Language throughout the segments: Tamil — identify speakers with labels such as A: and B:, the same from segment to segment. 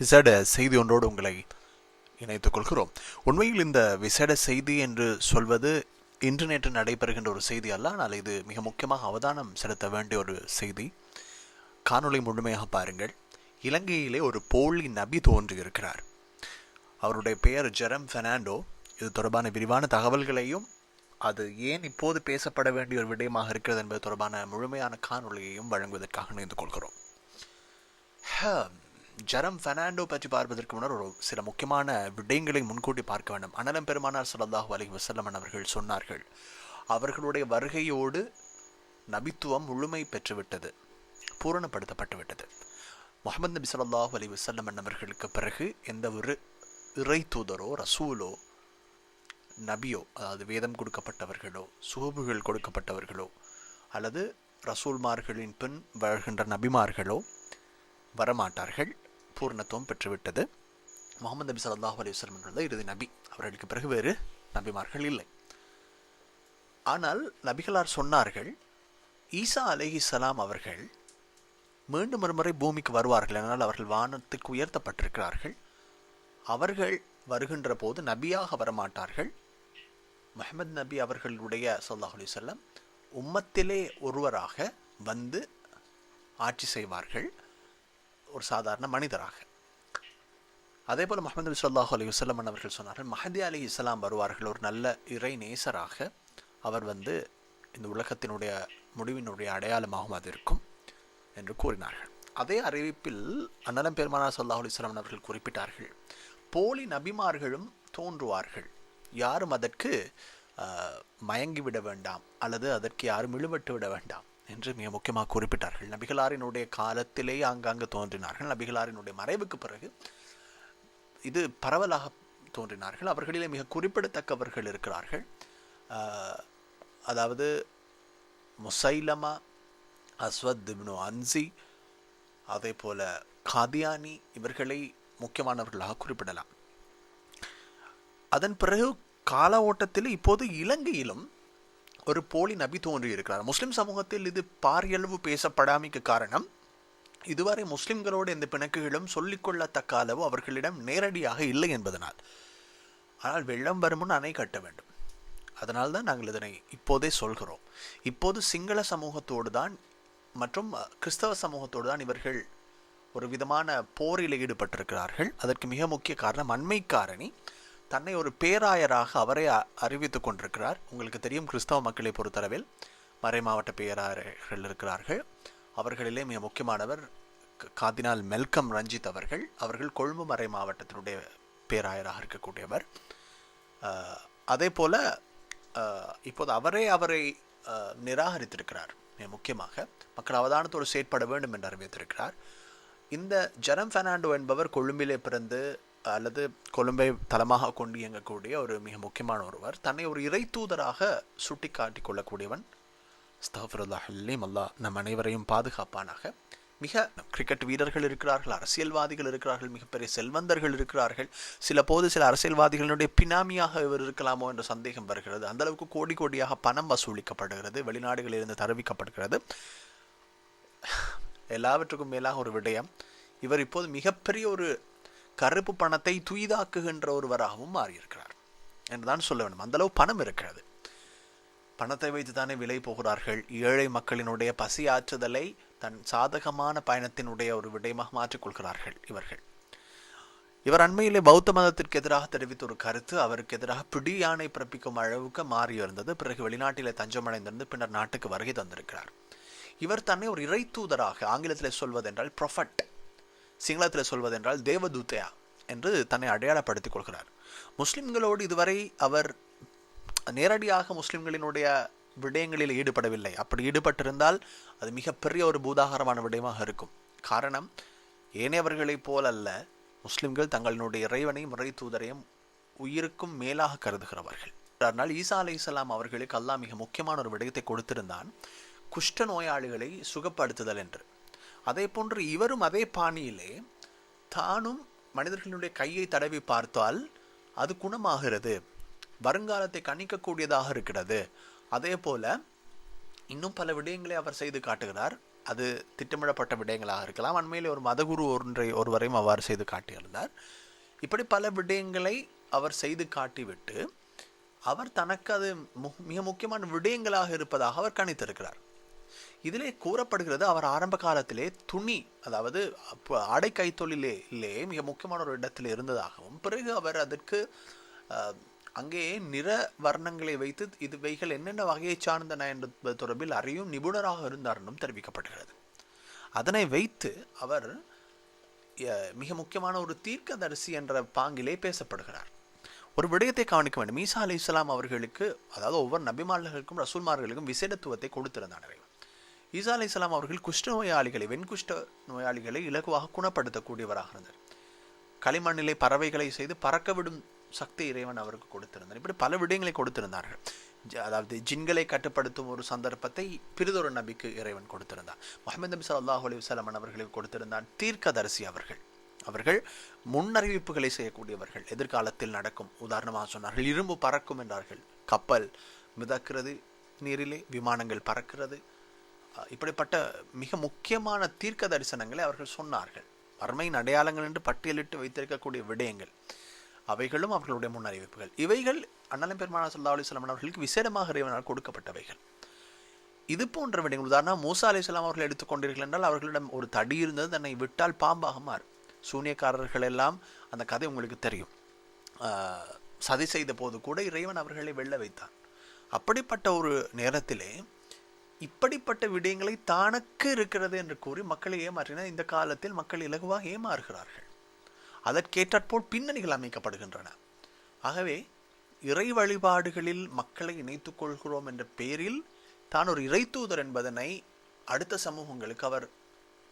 A: விசேட செய்தி ஒன்றோடு உங்களை இணைத்துக் கொள்கிறோம். உண்மையில் இந்த விசேட செய்தி என்று சொல்வது இன்று நேற்று நடைபெறுகின்ற ஒரு செய்தி அல்ல ஆனால் இது மிக முக்கியமாக அவதானம் செலுத்த வேண்டிய ஒரு செய்தி. காணொளி முழுமையாக பாருங்கள். இலங்கையிலே ஒரு போலி நபி தோன்றியிருக்கிறார். அவருடைய பெயர் ஜெரம் பெர்னாண்டோ. இது தொடர்பான விரிவான தகவல்களையும் அது ஏன் இப்போது பேசப்பட வேண்டிய ஒரு விடயமாக இருக்கிறது என்பது தொடர்பான முழுமையான காணொளியையும் வழங்குவதற்காக இணைந்து கொள்கிறோம். ஜரம் ஃபெர்னாண்டோ பற்றி பார்ப்பதற்கு முன்னர் ஒரு சில முக்கியமான விடயங்களை முன்கூட்டி பார்க்க வேண்டும். அனலம் பெருமானார் ஸல்லல்லாஹு அலி வசல்லமன் அவர்கள் சொன்னார்கள் அவர்களுடைய வருகையோடு நபித்துவம் முழுமை பெற்றுவிட்டது பூரணப்படுத்தப்பட்டுவிட்டது. முகமது நபி சொல்லாஹு அலி வசல்லமன் அவர்களுக்கு பிறகு எந்த ஒரு இறை தூதரோ ரசூலோ நபியோ அதாவது வேதம் கொடுக்கப்பட்டவர்களோ சுகபுகள் கொடுக்கப்பட்டவர்களோ அல்லது ரசூல்மார்களின் பின் வாழ்கின்ற நபிமார்களோ வரமாட்டார்கள். பரிபூர்ணத்துவம் பெற்றுவிட்டது. முகமது நபி சல்லாஹூ அலி வஸ்லம் என்ற இறுதி நபி. அவர்களுக்கு பிறகு வேறு நபிமார்கள் இல்லை. ஆனால் நபிகளார் சொன்னார்கள் ஈசா சலாம் அவர்கள் மீண்டும் ஒருமுறை பூமிக்கு வருவார்கள் ஆனால் அவர்கள் வானத்துக்கு உயர்த்தப்பட்டிருக்கிறார்கள். அவர்கள் வருகின்ற போது நபியாக வரமாட்டார்கள். முஹம்மது நபி அவர்களுடைய ஸல்லல்லாஹு அலி சொல்லம் உம்மத்திலே ஒருவராக வந்து ஆட்சி செய்வார்கள். ஒரு சாதாரண மனிதராக. அதே போல் முகமது நபி அலி வல்லம் அவர்கள் சொன்னார்கள் மஹதி அலி இஸ்லாம் வருவார்கள் ஒரு நல்ல இறை நேசராக அவர் வந்து இந்த உலகத்தினுடைய முடிவினுடைய அடையாளமாகவும் அது இருக்கும் என்று கூறினார்கள். அதே அறிவிப்பில் அன்னலம் பெருமானா ஸல்லல்லாஹு அலிஸ்லாம் அவர்கள் குறிப்பிட்டார்கள் போலி நபிமார்களும் தோன்றுவார்கள். யாரும் அதற்கு ஆஹ், மயங்கிவிட வேண்டாம் அல்லது அதற்கு யாரும் இழுபட்டு விட வேண்டாம். என்று மிக முக்கியமாக குறிப்பிட்டார்கள். நபிகளாரினுடைய காலத்திலேயே ஆங்காங்கு தோன்றினார்கள். நபிகளாரினுடைய மறைவுக்கு பிறகு இது பரவலாக தோன்றினார்கள். அவர்களிலே மிக குறிப்பிடத்தக்கவர்கள் இருக்கிறார்கள். அதாவது முசைலமா அஸ்வத் இப்னு அன்சி அதே போல காதியானி இவர்களை முக்கியமானவர்களாக குறிப்பிடலாம். அதன் பிறகு கால ஓட்டத்தில் இப்போது இலங்கையிலும் ஒரு போலி நபி தோன்றி இருக்கிறார். முஸ்லிம் சமூகத்தில் இது பாரியளவு பேசப்படாமைக்கு காரணம் இதுவரை முஸ்லிம்களோடு இந்த பிணக்குகளும் சொல்லிக்கொள்ளத்தக்க அளவு அவர்களிடம் நேரடியாக இல்லை என்பதனால். ஆனால் வெள்ளம் வருமுன் அணை கட்ட வேண்டும். அதனால் தான் நாங்கள் இதனை இப்போதே சொல்கிறோம். இப்போது சிங்கள சமூகத்தோடு தான் மற்றும் கிறிஸ்தவ சமூகத்தோடு தான் இவர்கள் ஒரு விதமான போரில் ஈடுபட்டிருக்கிறார்கள். அதற்கு மிக முக்கிய காரணம் அண்மை காரணி. தன்னை ஒரு பேராயராக அவரே அறிவித்துக் கொண்டிருக்கிறார். உங்களுக்கு தெரியும் கிறிஸ்தவ மக்களை பொறுத்தளவில் மறை மாவட்ட பேராயர்கள் இருக்கிறார்கள். அவர்களிலே மிக முக்கியமானவர் காதினால் மெல்கம் ரஞ்சித் அவர்கள். அவர்கள் கொழும்பு மறை மாவட்டத்தினுடைய பேராயராக இருக்கக்கூடியவர். அதே போல இப்போது அவரே அவரை நிராகரித்திருக்கிறார் மிக முக்கியமாக. மக்கள் அவதானத்தோடு செயற்பட வேண்டும் என்று அறிவித்திருக்கிறார். இந்த ஜெரம் ஃபெர்னாண்டோ என்பவர் கொழும்பிலே பிறந்து அல்லது கொழும்பை தளமாக கொண்டு இயங்கக்கூடிய ஒரு மிக முக்கியமான ஒருவர் தன்னை ஒரு இறை தூதராக சுட்டி காட்டி கொள்ளக்கூடியவன் ஸ்தஃபருல்லாஹல்லிம் அல்லா நம் அனைவரையும் பாதுகாப்பானாக. மிக கிரிக்கெட் வீரர்கள் இருக்கிறார்கள் அரசியல்வாதிகள் இருக்கிறார்கள் மிகப்பெரிய செல்வந்தர்கள் இருக்கிறார்கள். சில போது சில அரசியல்வாதிகளுடைய பினாமியாக இவர் இருக்கலாமோ என்ற சந்தேகம் வருகிறது. அந்தளவுக்கு கோடி கோடியாக பணம் வசூலிக்கப்படுகிறது வெளிநாடுகளிலிருந்து தருவிக்கப்படுகிறது. எல்லாவற்றுக்கும் மேலாக ஒரு விடயம் இவர் இப்போது மிகப்பெரிய ஒரு கருப்பு பணத்தை துய்தாக்குகின்ற ஒருவராகவும் மாறியிருக்கிறார். என்றுதான் சொல்ல வேண்டும். அந்தளவு பணம் இருக்கிறது. பணத்தை வைத்து தானே விலை போகிறார்கள். ஏழை மக்களினுடைய பசி ஆற்றுதலை தன் சாதகமான பயணத்தினுடைய ஒரு விடயமாக மாற்றிக்கொள்கிறார்கள் இவர்கள். இவர் அண்மையிலே பௌத்த மதத்திற்கு எதிராக தெரிவித்த ஒரு கருத்து அவருக்கு எதிராக பிடி யானை பிறப்பிக்கும் அளவுக்கு மாறி இருந்தது பிறகு வெளிநாட்டிலே தஞ்சமடைந்திருந்து பின்னர் நாட்டுக்கு வருகை தந்திருக்கிறார். இவர் தன்னை ஒரு இறை தூதராக ஆங்கிலத்தில் சொல்வதென்றால் ப்ரொஃபட் சிங்களத்தில் சொல்வதென்றால் தேவதூத்தையா என்று தன்னை அடையாளப்படுத்திக் கொள்கிறார். முஸ்லிம்களோடு இதுவரை அவர் நேரடியாக முஸ்லிம்களினுடைய விடயங்களில் ஈடுபடவில்லை. அப்படி ஈடுபட்டிருந்தால் அது மிகப்பெரிய ஒரு பூதாகரமான விடயமாக இருக்கும். காரணம் ஏனையவர்களைப் போல் அல்ல முஸ்லிம்கள் தங்களினுடைய இறைவனையும் இறை தூதரையும் உயிருக்கும் மேலாக கருதுகிறவர்கள். அதனால் ஈசா அலைஹிஸ்ஸலாம் அவர்களுக்கு அல்லாஹ் மிக முக்கியமான ஒரு விடயத்தை கொடுத்திருந்தான். குஷ்ட நோயாளிகளை சுகப்படுத்துதல் என்று. அதே போன்று இவரும் அதே பாணியிலே தானும் மனிதர்களுடைய கையை தடவி பார்த்தால் அது குணமாகிறது. வருங்காலத்தை கணிக்கக்கூடியதாக இருக்கிறது. அதே போல இன்னும் பல விடயங்களை அவர் செய்து காட்டுகிறார். அது திட்டமிடப்பட்ட விடயங்களாக இருக்கலாம். அண்மையில் ஒரு மதகுரு ஒன்றை ஒருவரையும் அவ்வாறு செய்து காட்டியிருந்தார். இப்படி பல விடயங்களை அவர் செய்து காட்டிவிட்டு அவர் தனக்கு அது மு- மிக முக்கியமான விடயங்களாக இருப்பதாக அவர் கணித்திருக்கிறார். இதிலே கூறப்படுகிறது அவர் ஆரம்ப காலத்திலே துணி அதாவது அப்ப ஆடை கைத்தொழிலே மிக முக்கியமான ஒரு இடத்தில் இருந்ததாகவும் பிறகு அவர் அதற்கு அங்கேயே அங்கே நிற வர்ணங்களை வைத்து இதுவைகள் என்னென்ன வகையை சார்ந்தன என்பது தொடர்பில் அறியும் நிபுணராக இருந்தார் என்றும் தெரிவிக்கப்படுகிறது. அதனை வைத்து அவர் மிக முக்கியமான ஒரு தீர்க்கதரிசி என்ற பாங்கிலே பேசப்படுகிறார். ஒரு விடயத்தை கவனிக்க வேண்டும். ஈசா அலி இஸ்லாம் அவர்களுக்கு அதாவது ஒவ்வொரு நபிமார்களுக்கும் ரசூல்மார்களுக்கும் விசேடத்துவத்தை கொடுத்திருந்தார் இறைவன். ஈசா அலி இஸ்லாம் அவர்கள் குஷ்ட நோயாளிகளை வெண்குஷ்ட நோயாளிகளை இலகுவாக குணப்படுத்தக்கூடியவராக இருந்தார் களிமண்ணிலே பறவைகளை செய்து பறக்க விடும் சக்தி இறைவன் அவருக்கு கொடுத்திருந்தார். இப்படி பல விடயங்களை கொடுத்திருந்தார்கள். ஜ- அதாவது ஜின்களை கட்டுப்படுத்தும் ஒரு சந்தர்ப்பத்தை பிரிதொரு நபிக்கு இறைவன் கொடுத்திருந்தார். முகமது நபி ஸல்லல்லாஹு அலி வஸல்லம் அவர்களுக்கு கொடுத்திருந்தான் தீர்க்கதரிசி அவர்கள். அவர்கள் முன்னறிவிப்புகளை செய்யக்கூடியவர்கள். எதிர்காலத்தில் நடக்கும் உதாரணமாக சொன்னார்கள் இரும்பு பறக்கும் என்றார்கள். கப்பல் மிதக்கிறது நீரிலே விமானங்கள் பறக்கிறது இப்படிப்பட்ட மிக முக்கியமான தீர்க்க தரிசனங்களை அவர்கள் சொன்னார்கள். வறுமையின் அடையாளங்கள் என்று பட்டியலிட்டு வைத்திருக்கக்கூடிய விடயங்கள் அவைகளும் அவர்களுடைய முன்னறிவிப்புகள். இவைகள் அண்ணலம் பெருமான சல்லா அலிஸ்லாம் அவர்களுக்கு விசேடமாக இறைவனால் கொடுக்கப்பட்டவைகள். இது போன்ற விடயங்கள் உதாரணம் மூசா அலிஸ்லாம் அவர்கள் எடுத்துக்கொண்டீர்கள் என்றால் அவர்களிடம் ஒரு தடி இருந்தது தன்னை விட்டால் பாம்பாக மாறும். சூனியக்காரர்கள் எல்லாம் அந்த கதை உங்களுக்கு தெரியும். சதி செய்த போது கூட இறைவன் அவர்களை வெல்ல வைத்தான். அப்படிப்பட்ட ஒரு நேரத்திலே இப்படிப்பட்ட விடயங்களை தானக்கு இருக்கிறது என்று கூறி மக்களை ஏமாற்றினர் இந்த காலத்தில் மக்கள் இலகுவாக ஏமாறுகிறார்கள். அதற்கேற்றாற்போல் பின்னணிகள் அமைக்கப்படுகின்றன. ஆகவே இறை வழிபாடுகளில் மக்களை இணைத்துக் கொள்கிறோம் என்ற பெயரில் தான் ஒரு இறைத்தூதர் என்பதனை அடுத்த சமூகங்களுக்கு அவர்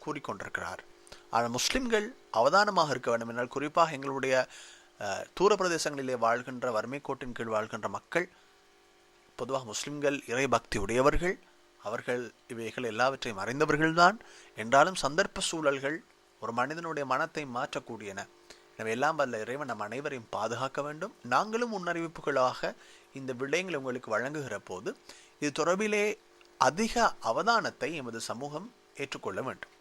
A: கூறிக்கொண்டிருக்கிறார் ஆனால் முஸ்லிம்கள் அவதானமாக இருக்க வேண்டும் என்றால் குறிப்பாக எங்களுடைய தூர பிரதேசங்களிலே வாழ்கின்ற வறுமை கோட்டின் கீழ் வாழ்கின்ற மக்கள் பொதுவாக முஸ்லிம்கள் இறை பக்தி உடையவர்கள் அவர்கள் இவைகள் எல்லாவற்றையும் அறிந்தவர்கள்தான். என்றாலும் சந்தர்ப்ப சூழல்கள் ஒரு மனிதனுடைய மனத்தை மாற்றக்கூடியன. எனவே எல்லாம் வல்ல இறைவன் நம் அனைவரையும் பாதுகாக்க வேண்டும். நாங்களும் முன்னறிவிப்புகளாக இந்த விடயங்களை உங்களுக்கு வழங்குகிற போது இது தொடர்பிலே அதிக அவதானத்தை எமது சமூகம் ஏற்றுக்கொள்ள வேண்டும்.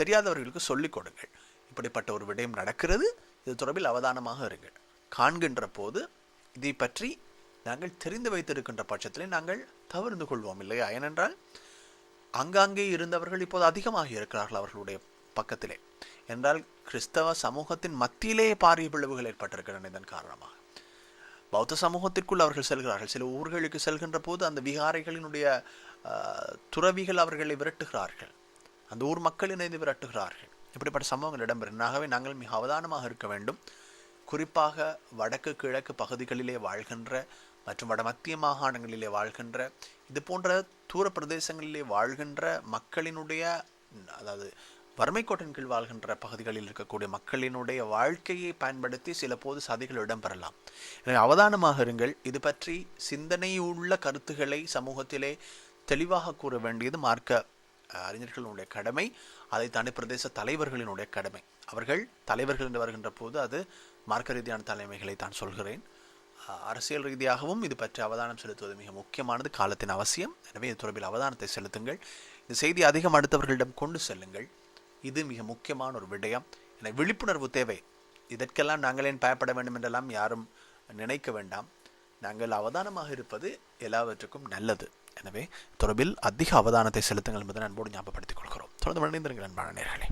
A: தெரியாதவர்களுக்கு சொல்லிக் கொடுங்கள். இப்படிப்பட்ட ஒரு விடயம் நடக்கிறது. இது தொடர்பில் அவதானமாக இருங்கள். காண்கின்ற போது இதை பற்றி நாங்கள் தெரிந்து வைத்திருக்கின்ற பட்சத்திலே நாங்கள் தவிர்ந்து கொள்வோம் இல்லையா? ஏனென்றால் அங்காங்கே இருந்தவர்கள் இப்போது அதிகமாக இருக்கிறார்கள் அவர்களுடைய பக்கத்திலே. என்றால் கிறிஸ்தவ சமூகத்தின் மத்தியிலேயே பாரிய பிளவுகள் ஏற்பட்டிருக்கின்றன இதன் காரணமாக. பௌத்த சமூகத்திற்குள் அவர்கள் செல்கிறார்கள். சில ஊர்களுக்கு செல்கின்ற போது அந்த விகாரைகளினுடைய துறவிகள் அவர்களை விரட்டுகிறார்கள். அந்த ஊர் மக்கள் இணைந்து விரட்டுகிறார்கள். இப்படிப்பட்ட சம்பவங்கள் இடம்பெறும் ஆகவே நாங்கள் மிக அவதானமாக இருக்க வேண்டும். குறிப்பாக வடக்கு கிழக்கு பகுதிகளிலே வாழ்கின்ற மற்றும் வட மத்திய மாகாணங்களிலே வாழ்கின்ற இது போன்ற தூர பிரதேசங்களிலே வாழ்கின்ற மக்களினுடைய அதாவது வறுமை கோட்டின் கீழ் வாழ்கின்ற பகுதிகளில் இருக்கக்கூடிய மக்களினுடைய வாழ்க்கையை பயன்படுத்தி சில போது சதிகள் இடம்பெறலாம். எனவே அவதானமாக இருங்கள் இது பற்றி சிந்தனையுள்ள கருத்துக்களை சமூகத்திலே தெளிவாக கூற வேண்டியது மார்க்க அறிஞர்களுடைய கடமை அதை தாண்டி பிரதேச தலைவர்களினுடைய கடமை. அவர்கள் தலைவர்கள் என்று வருகின்ற போது அது மார்க்க ரீதியான தலைமைகளை தான் சொல்கிறேன். அரசியல் ரீதியாகவும் இது பற்றி அவதானம் செலுத்துவது மிக முக்கியமானது காலத்தின் அவசியம். எனவே இது தொடர்பில் அவதானத்தை செலுத்துங்கள். இந்த செய்தி அதிகம் அடுத்தவர்களிடம் கொண்டு செல்லுங்கள். இது மிக முக்கியமான ஒரு விடயம். என விழிப்புணர்வு தேவை. இதற்கெல்லாம் நாங்கள் ஏன் பயப்பட வேண்டும் என்றெல்லாம் யாரும் நினைக்க வேண்டாம். நாங்கள் அவதானமாக இருப்பது எல்லாவற்றுக்கும் நல்லது. எனவே தொடர்பில் அதிக அவதானத்தை செலுத்துங்கள் என்பதை அன்போடு ஞாபகப்படுத்திக் கொள்கிறோம். தொடர்ந்து மனிதர்கள் அன்பான நேர்களே.